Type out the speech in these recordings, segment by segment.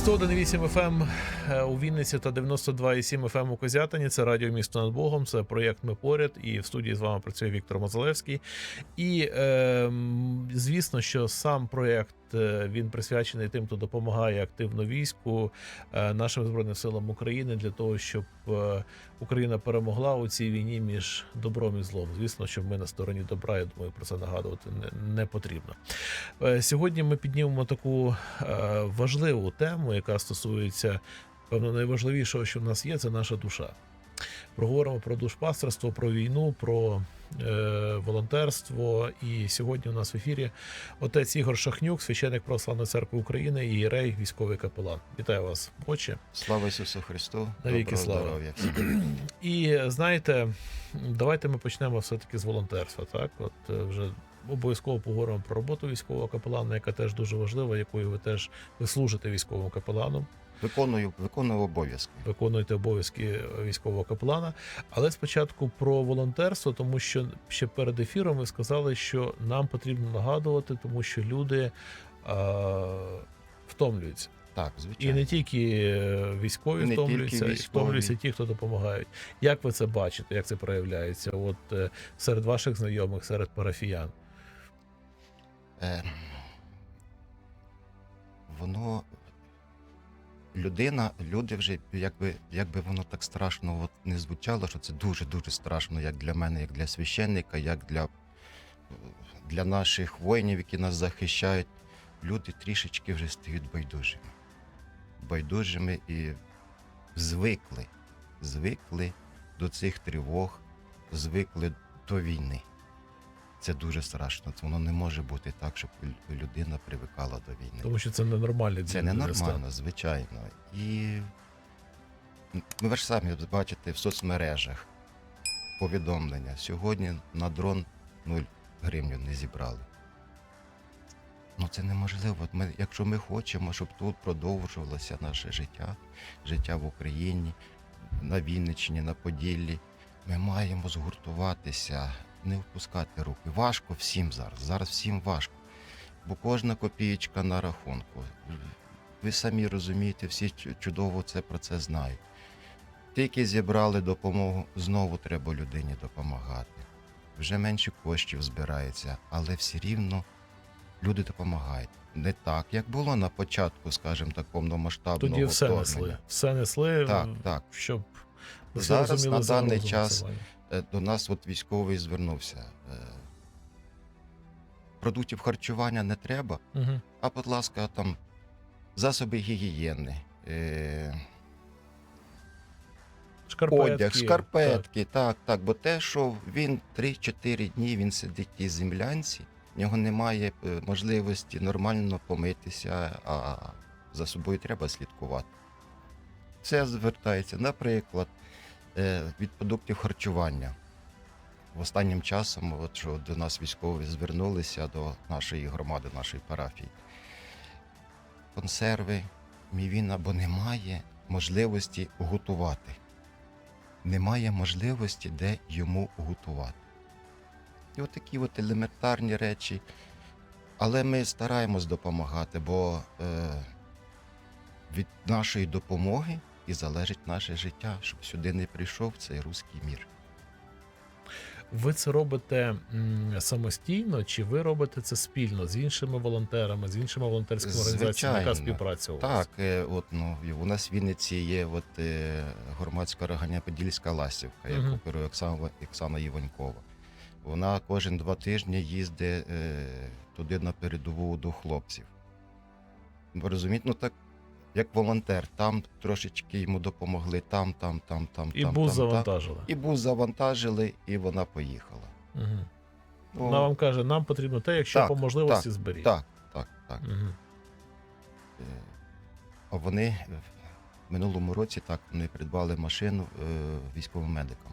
101,8 FM е, у Вінниці та 92,7 FM у Козятині. Це радіо місто над Богом. Це проєкт Ми поряд. І в студії з вами працює Віктор Мозалевський. І е, звісно, що сам проєкт він присвячений тим, хто допомагає активно війську е, нашим збройним силам України для того, щоб е, Україна перемогла у цій війні між добром і злом. Звісно, що ми на стороні добра. Я думаю, про це нагадувати не, потрібно. Е, Сьогодні ми піднімемо таку е, важливу тему, яка стосується певно найважливішого, що в нас є, це наша душа. Проговоримо про душпастерство, про війну, про е, волонтерство. І сьогодні у нас в ефірі отець Ігор Шахнюк, священник Православної церкви України і єрей, військовий капелан. Вітаю вас, отче. Слава Ісусу Христу! Навіки слава. здоров'я. І знаєте, давайте ми почнемо все-таки з волонтерства. Так, от е, вже обов'язково поговоримо про роботу військового капелана, яка теж дуже важлива, якою ви теж ви служите військовим капеланом, Виконую, виконую обов'язки. виконуєте обов'язки військового капелана. Але спочатку про волонтерство, тому що ще перед ефіром ви сказали, що нам потрібно нагадувати, тому що люди а, втомлюються. Так, І не тільки е, військові не втомлюються, тільки військові. втомлюються ті, хто допомагають. Як ви це бачите? Як це проявляється? От е, серед ваших знайомих, серед парафіян? Е, воно людина, люди вже, якби, якби воно так страшно от, не звучало, що це дуже-дуже страшно, як для мене, як для священника, як для, для наших воїнів, які нас захищають. Люди трішечки вже стають байдужими. Байдужими і звикли, звикли до цих тривог, звикли до війни. Це дуже страшно. Воно не може бути так, щоб людина привикала до війни. Тому що це ненормальний Це ненормально, звичайно. І ви ж самі бачите в соцмережах повідомлення. Сьогодні на дрон 0 гривню не зібрали. Ну це неможливо. От Ми, якщо ми хочемо, щоб тут продовжувалося наше життя, життя в Україні, на Вінниччині, на Поділлі, ми маємо згуртуватися, не впускати руки. Важко всім зараз. Зараз всім важко. Бо кожна копієчка на рахунку. Ви самі розумієте, всі чудово це про це знають. Тільки зібрали допомогу, знову треба людині допомагати. Вже менше коштів збирається, але все рівно люди допомагають. Не так, як було на початку, скажімо так, повномасштабного Тоді все вторгнення. несли. Все несли, Так, так. щоб Зараз, на даний час, максимальну. Е, До нас от військовий звернувся. Е, Продуктів харчування не треба, Мгм. а, будь ласка, там засоби гігієни, е, Шкарпетки, одяг, шкарпетки, так, так. Бо те, що він 3-4 дні він сидить в тій землянці, в нього немає можливості нормально помитися, а за собою треба слідкувати. Це звертається, наприклад, від продуктів харчування. Останнім часом, от що до нас військові звернулися до нашої громади, нашої парафії. Консерви, мівіна, бо немає можливості готувати немає можливості, де йому готувати. І от такі от елементарні речі. Але ми стараємось допомагати, бо е, від нашої допомоги і залежить наше життя, щоб сюди не прийшов цей руський мір. Ви це робите самостійно, чи ви робите це спільно з іншими волонтерами, з іншими волонтерськими організаціями? Яка співпраця у вас? Так, е, от, ну, у нас в Вінниці є от, е, громадська організація Подільська Ластівка, яку Мгм. керує Оксана, Оксана Іванькова. Вона кожен два тижні їздить е, туди на передову до хлопців. Ви розумієте, ну так, як волонтер, там трошечки йому допомогли, там, там, там, там. І там, бус там, там. завантажили. І бус завантажили, і вона поїхала. Угу. Вона вам каже, нам потрібно те, якщо Так, по можливості зберіть. Так, так, так. Угу. А вони е, в минулому році так вони придбали машину е, військовим медикам.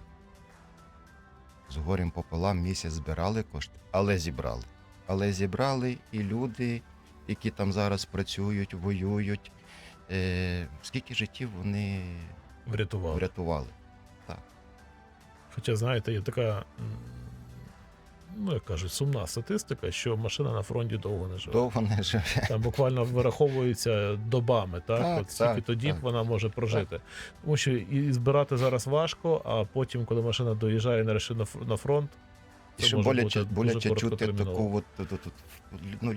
З горем пополам місяць збирали кошти, але зібрали. Але зібрали і люди, які там зараз працюють, воюють. Е, скільки життів вони Врятували. врятували? Хоча, знаєте, є така ну як кажуть, сумна статистика, що машина на фронті довго не живе. Довго не живе. Там буквально вираховується добами, так? Так, От стільки так, то діб так. вона може прожити. Тому що і збирати зараз важко, а потім, коли машина доїжджає нарешті на фронт, І ще боляче, бути боляче чути таку, от, от, от, от, ну,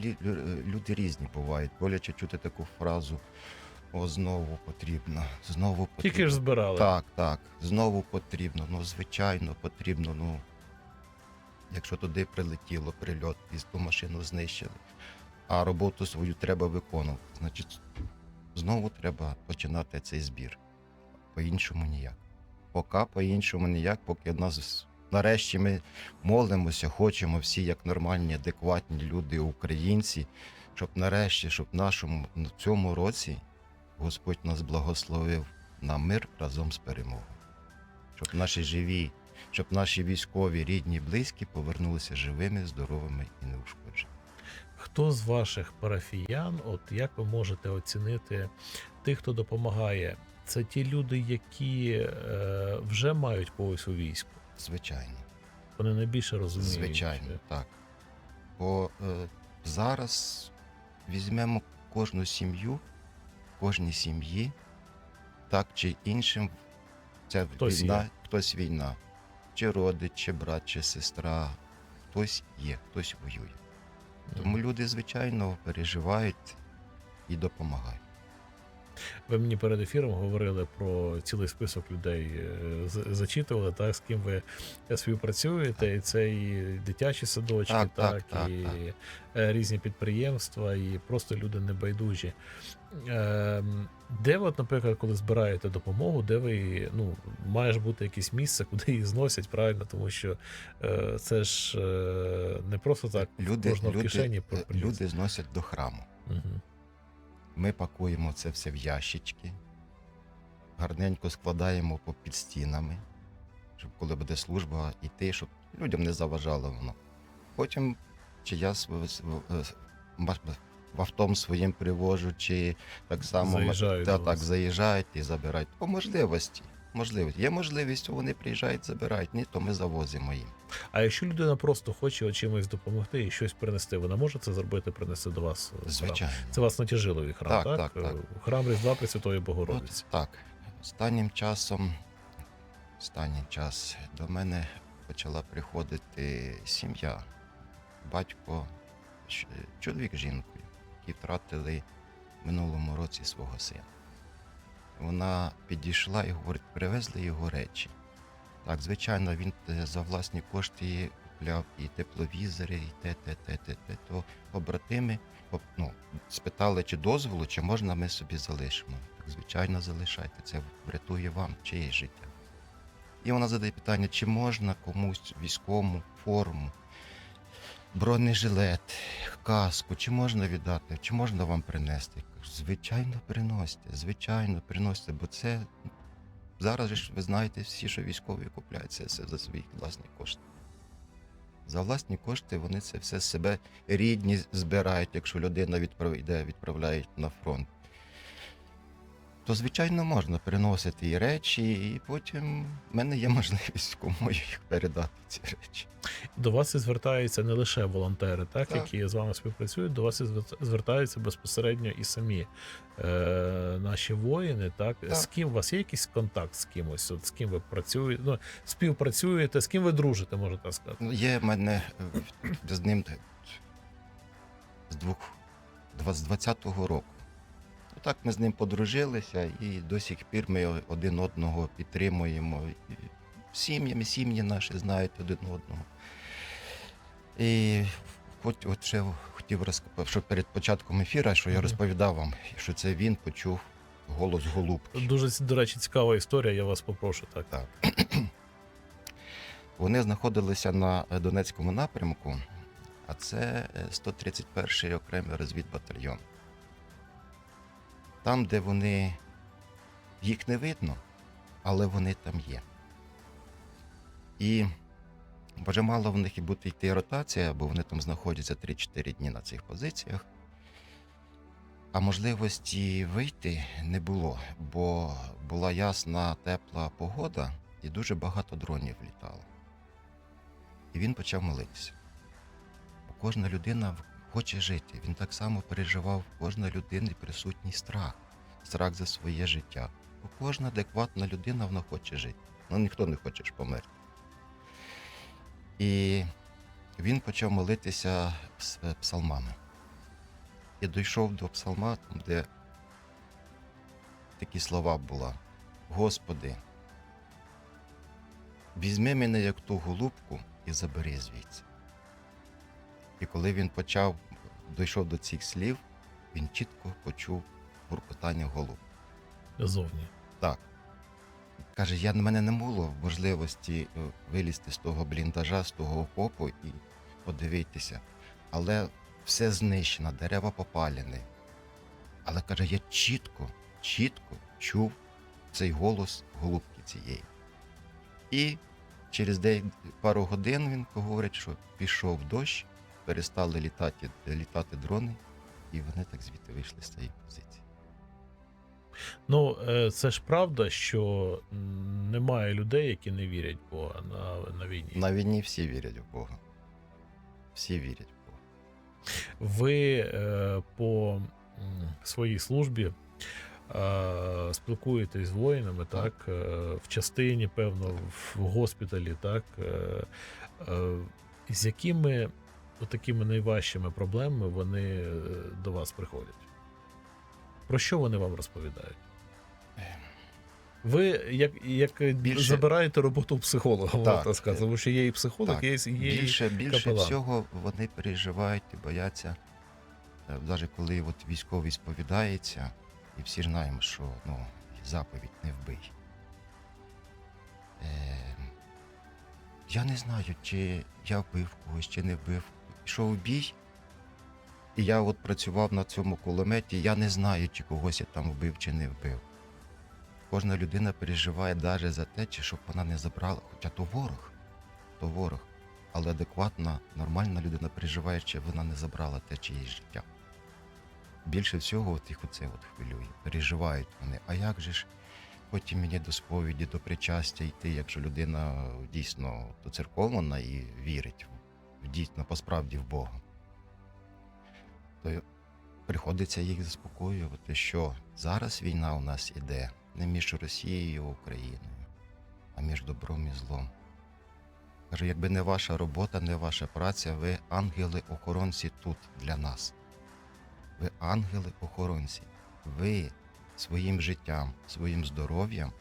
люди різні бувають. Боляче чути таку фразу: о, знову потрібно, знову потрібно. тільки ж збирали. Так, так, знову потрібно. Ну, звичайно, потрібно. Ну, якщо туди прилетіло прильот і ту машину знищили, а роботу свою треба виконувати, значить, знову треба починати цей збір. По-іншому ніяк. Поки по-іншому ніяк, поки нас нарешті ми молимося, хочемо всі, як нормальні, адекватні люди, українці, щоб нарешті, щоб в нашому в цьому році Господь нас благословив на мир разом з перемогою. Щоб наші живі, щоб наші військові, рідні, близькі повернулися живими, здоровими і неушкодженими. Хто з ваших парафіян, от як ви можете оцінити тих, хто допомагає? Це ті люди, які е, вже мають когось у війську. Звичайно, Вони найбільше розуміють. звичайно, так. Бо е, зараз візьмемо кожну сім'ю, кожній сім'ї, так чи іншим, ця Хтось війна, є. хтось війна, чи родич, чи брат, чи сестра, хтось є, хтось воює. Тому люди, звичайно, переживають і допомагають. Ви мені перед ефіром говорили про цілий список людей, е, зачитували, так, з ким ви співпрацюєте, і це і дитячі садочки, Так, так, так, так, і так. е, різні підприємства, і просто люди небайдужі. Ем, Де от, наприклад, коли збираєте допомогу, де ви ну, має ж бути якесь місце, куди її зносять, правильно? Тому що е, це ж е, не просто так Люди, кожного в кишені е, люди зносять до храму. Мгм. Ми пакуємо це все в ящички, гарненько складаємо під стінами, щоб коли буде служба йти, щоб людям не заважало воно. Потім чи я в автом своїм привожу, чи так само Заїжджають та, так заїжджають і забирають. По можливості. Можливість. Є можливість, вони приїжджають, забирають. Ні, то ми завозимо їм. А якщо людина просто хоче от чимось допомогти і щось принести, вона може це зробити, принести до вас? в храм? Звичайно. Це вас на Тяжилові храм, так? Так, так, так. Е, Храм Різдва Пресвятої Богородиці. От так. Останнім часом, останній час до мене почала приходити сім'я, батько, чоловік з жінкою, які втратили в минулому році свого сина. Вона підійшла і говорить, привезли його речі. Так, звичайно, він е, за власні кошти купляв і тепловізори, і те, те, те, те, те. То побратими ну, спитали, чи дозволу, чи можна ми собі залишимо. Так, звичайно, залишайте. Це врятує вам чиєсь життя. І вона задає питання, чи можна комусь військовому форму, бронежилет, каску, чи можна віддати, чи можна вам принести? Я кажу, Звичайно, приносьте, звичайно, приносьте, бо це зараз ж ви знаєте всі, що військові купляють це все за свої власні кошти. За власні кошти вони це все себе рідні збирають, якщо людина відправ... йде, відправляють на фронт. То, звичайно, можна приносити і речі, і потім в мене є можливість кому їх передати ці речі. До вас і звертаються не лише волонтери, так, Так. які з вами співпрацюють, до вас і звер- звертаються безпосередньо і самі е, наші воїни. Так? Так. з ким у вас є якийсь контакт з кимось? От з ким ви працюєте? Ну, співпрацюєте, з ким ви дружите, можна так сказати. Ну, є в мене е, з ним з двох з 20-го року. Так ми з ним подружилися і до сих пір ми один одного підтримуємо. Сім'ями, сім'ї наші знають один одного. І хоч от ще хотів розказати, що перед початком ефіру, що я розповідав вам, що це він почув голос голубки. Дуже до речі, цікава історія. Я вас попрошу так. Так. Вони знаходилися на е, Донецькому напрямку, а це е, 131-й окремий розвідбатальйон. Там, де вони їх не видно, але вони там є. І вже мало в них і бути йти ротація, бо вони там знаходяться 3-4 дні на цих позиціях. А можливості вийти не було, бо була ясна тепла погода і дуже багато дронів літало. І він почав молитися. Бо кожна людина хоче жити. Він так само переживав у кожної людини присутній страх, страх за своє життя. Бо кожна адекватна людина вона хоче жити. Ну ніхто не хоче ж померти. І він почав молитися пс- е, псалмами. І дійшов до псалма, де такі слова була: Господи, візьми мене як ту голубку і забери звідси. І коли він почав, дійшов до цих слів, він чітко почув буркотання голуб. Зовні. Так. Каже, я на мене не було можливості е, вилізти з того бліндажа, з того окопу і подивитися. Але все знищено, дерева попалені. Але каже, я чітко, чітко чув цей голос голубки цієї. І через пару годин він говорить, що пішов дощ, перестали літати, літати дрони, і вони так звідти вийшли з цієї позиції. Ну, е, це ж правда, що немає людей, які не вірять в Бога на, на війні. На війні всі вірять в Бога. Всі вірять в Бога. Ви е, по своїй службі е, спілкуєтесь з воїнами, так? Так. В частині, певно, в госпіталі, так? З якими такими найважчими проблемами вони е, до вас приходять? Про що вони вам розповідають? Ви як, як Більше- забираєте роботу у психолога, Так. так сказати, тому що є і психолог, Так. є, і- є і Більше, більше капелан. всього вони переживають і бояться, навіть коли от військовий сповідається, і всі ж знаємо, що ну, заповідь не вбий. Е, я не знаю, чи я вбив когось, чи не вбив. Пішов у бій, і я от працював на цьому кулеметі, я не знаю, чи когось я там вбив, чи не вбив. Кожна людина переживає навіть за те, чи щоб вона не забрала, хоча то ворог то ворог. Але адекватна, нормальна людина переживає, чи вона не забрала те чиєсь життя. Більше всього от їх оце от хвилює. Переживають вони. А як же ж потім мені до сповіді, до причастя йти, якщо людина дійсно доцерковлена і вірить в, в дійсно посправді в Бога? То приходиться їх заспокоювати, що зараз війна у нас іде не між Росією і Україною, а між добром і злом. Каже, якби не ваша робота, не ваша праця, ви ангели-охоронці тут для нас. Ви ангели-охоронці. Ви своїм життям, своїм здоров'ям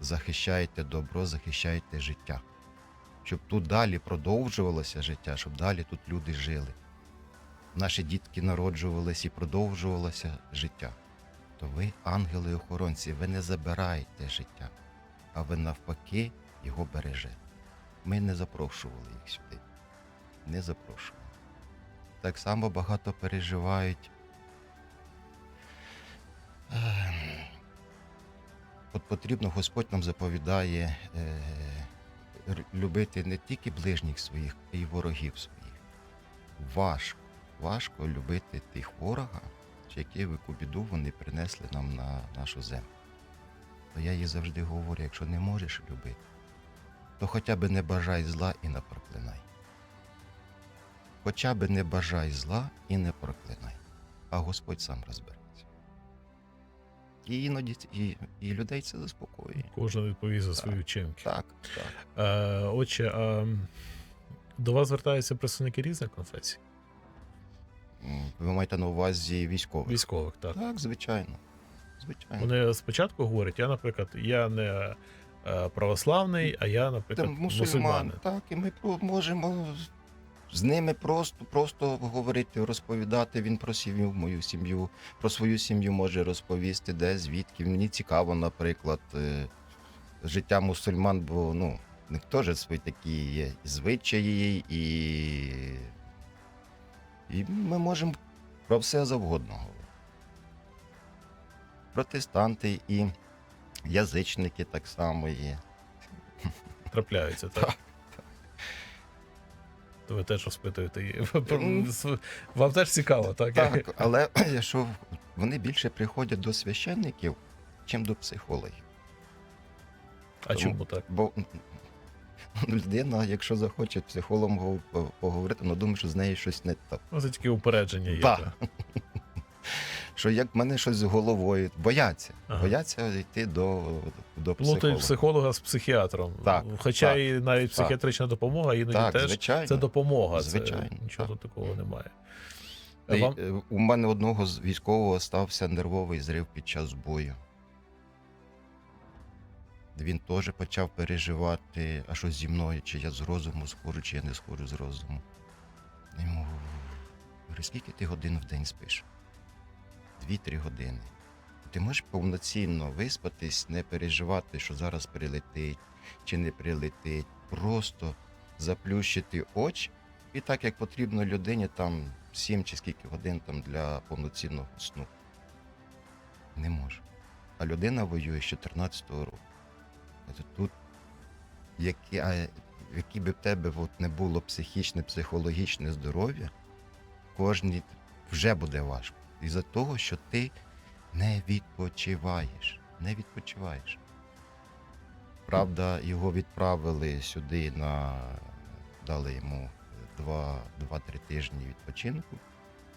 захищаєте добро, захищаєте життя. Щоб тут далі продовжувалося життя, щоб далі тут люди жили. Наші дітки народжувалися і продовжувалося життя. То ви ангели-охоронці, ви не забираєте життя, а ви навпаки його бережете. Ми не запрошували їх сюди. Не запрошували. Так само багато переживають. Ем, От потрібно, Господь нам заповідає е, любити не тільки ближніх своїх, а й ворогів своїх. Важко, важко любити тих ворога, які яку біду вони принесли нам на нашу землю. То я їй завжди говорю, якщо не можеш любити, то хоча б не бажай зла і не проклинай. Хоча б не бажай зла і не проклинай, а Господь сам розбереться. І іноді і, і людей це заспокоює. Кожен відповість за свої вчинки. Так, так. Е, отже, а до вас звертаються представники різних конфесій? Ви маєте на увазі військових? Військових, так. Так, звичайно. Звичайно. Вони спочатку говорять, я, наприклад, я не е, православний, а я, наприклад, мусульман, мусульманин. так, і ми можемо з- ними просто, просто говорити, розповідати. Він про сім'ю, мою сім'ю, про свою сім'ю може розповісти, де, звідки. Мені цікаво, наприклад, е, життя мусульман, бо ну, в них теж свої такі є звичаї, і, і ми можемо про все завгодно говорити. Протестанти і язичники так само є. Трапляються, так? Ви теж розпитуєте. її. Вам теж цікаво, так? Так, але що вони більше приходять до священників, чим до психологів. А тому- чому так? Бо Ну, Людина, якщо захоче психологом поговорити, вона думає, що з нею щось не так. Ну, це тільки упередження є. Так. Що як в мене щось з головою, бояться. Ага. Бояться йти до, до Плутають психолога. психолога з психіатром. Так, Хоча так, і навіть так. психіатрична допомога іноді Так, теж звичайно. це допомога. Звичайно, Це, нічого так. такого немає. Й, Вам... е, У мене одного з військового стався нервовий зрив під час бою. Він теж почав переживати, а що зі мною, чи я з розуму схожу, чи я не схожу з розуму. Я Йому говорю, скільки ти годин в день спиш? Дві-три години. Ти можеш повноцінно виспатись, не переживати, що зараз прилетить чи не прилетить. Просто заплющити очі і так як потрібно людині, там 7 чи скільки годин там для повноцінного сну. Не може. А людина воює з 14-го року. Тобто тут, які, а, які би в тебе от не було психічне, психологічне здоров'я, кожній вже буде важко. Із-за того, що ти не відпочиваєш. Не відпочиваєш. Правда, його відправили сюди на дали йому 2-3 тижні відпочинку,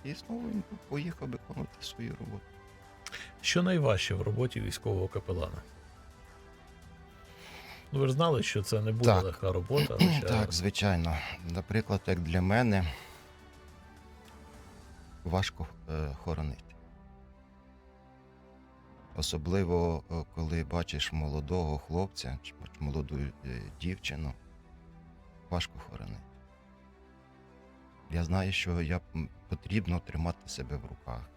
і знову він поїхав виконувати свою роботу. Що найважче в роботі військового капелана? Ну, ви ж знали, що це не буде Так. легка робота. Хоча... Так, звичайно. Наприклад, як для мене важко е, хоронити. Особливо, е, коли бачиш молодого хлопця чи молоду е, дівчину, важко хоронити. Я знаю, що я потрібно тримати себе в руках,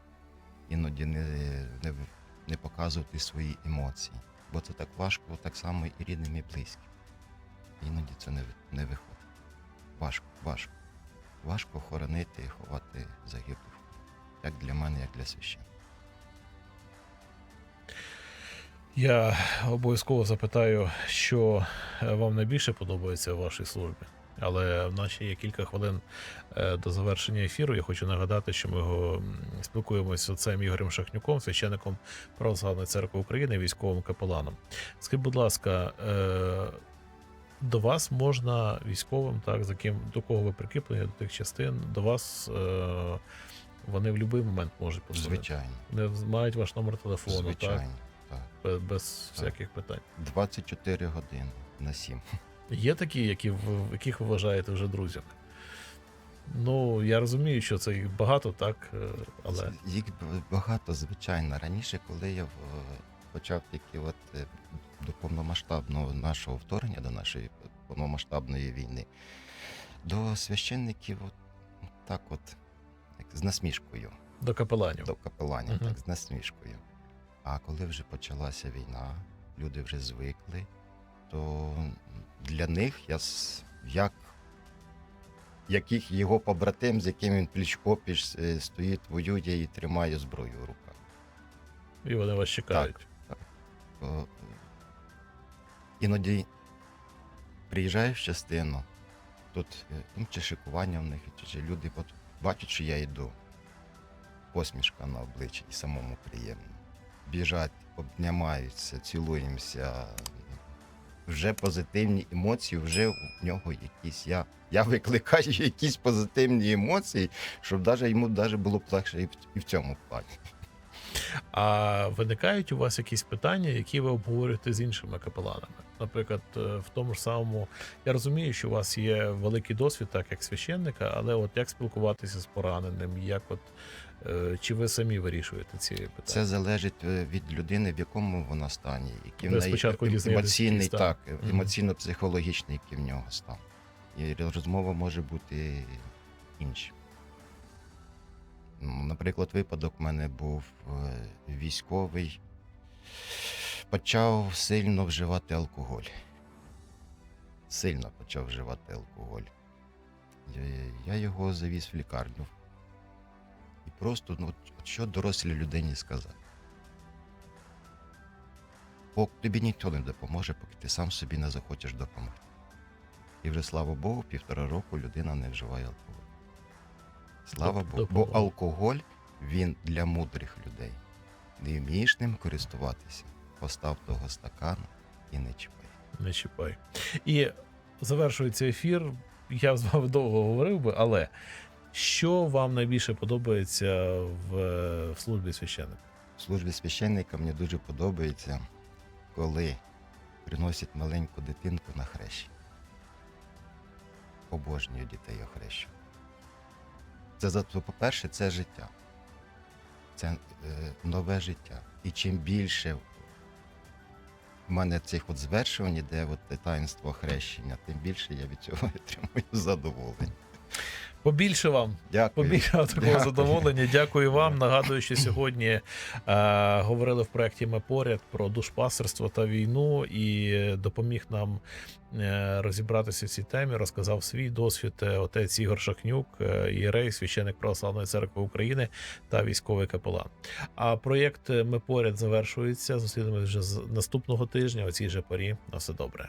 іноді не, не, не показувати свої емоції. Бо це так важко, так само і рідним, і близьким. Іноді це не, не виходить. Важко, важко. Важко хоронити і ховати загиблих. Як для мене, як для священника. Я обов'язково запитаю, що е, вам найбільше подобається в вашій службі. Але в нас ще є кілька хвилин е, до завершення ефіру. Я хочу нагадати, що ми спілкуємося з отцем Ігорем Шахнюком, священником Православної церкви України, військовим капеланом. Скажіть, будь ласка, е, до вас можна військовим, так, за ким до кого ви прикріплені, до тих частин, до вас вони в будь-який момент можуть позвонити. Звичайно. Не мають ваш номер телефону, Звичайно. Так. Без, без всяких питань. 24 години на 7. Є такі, які в яких ви вважаєте вже друзями. Ну, я розумію, що це їх багато, так, е, але Їх багато, звичайно. Раніше, коли я почав тільки от е, до повномасштабного нашого вторгнення, до нашої повномасштабної війни, до священників от, так от, як з насмішкою, до капеланів. до капеланів, Мгм. так, з насмішкою. А коли вже почалася війна, люди вже звикли, то для них я як яких його побратим, з яким він пліч-опліч е, стоїть, воює і тримає зброю в руках. І вони вас чекають. О, е, Іноді приїжджаєш в частину, тут е, ну, чи шикування в них, чи, люди бачать, що я йду. Посмішка на обличчі і самому приємно. Біжать, обнімаються, цілуємося. Вже позитивні емоції, вже у нього якісь. Я, я викликаю якісь позитивні емоції, щоб даже, йому даже було б легше і в, в цьому плані. А виникають у вас якісь питання, які ви обговорюєте з іншими капеланами? Наприклад, е, в тому ж самому, я розумію, що у вас є великий досвід, так як священника, але от як спілкуватися з пораненим, як от чи ви самі вирішуєте ці питання? Це залежить е, від людини, в якому вона стані, який в неї ем- емоційний, так, емоційно-психологічний, який в нього стан. І розмова може бути інша. Наприклад, випадок в мене був е, військовий, почав сильно вживати алкоголь. Сильно почав вживати алкоголь. Я, я його завіз в лікарню. Просто, ну, що дорослій людині сказати? Бо тобі ніхто не допоможе, поки ти сам собі не захочеш допомогти. І вже слава Богу, півтора року людина не вживає алкоголь. Слава Богу. Бо алкоголь він для мудрих людей. Не вмієш ним користуватися, постав того стакана і не чіпай. Не чіпай. І завершується ефір. Я з вами довго говорив би, але що вам найбільше подобається в, в службі священника? В службі священника мені дуже подобається, коли приносять маленьку дитинку на хрещення. Обожнюю дітей охрещу. Це за по-перше, це життя. Це е, нове життя. І чим більше в мене цих от звершувань, іде от таїнство хрещення, тим більше я від цього отримую задоволення. Побільше вам Дякую. Побільше такого Дякую. задоволення. Дякую вам. Нагадую, що сьогодні е, говорили в проєкті Ми поряд про душпастерство та війну і допоміг нам е, розібратися в цій темі. Розказав свій досвід е, отець Ігор Шахнюк, е, ієрей, священик Православної церкви України та військовий капелан. А проєкт Ми поряд завершується. Зустрінемось вже з наступного тижня. О цій же порі. На все добре.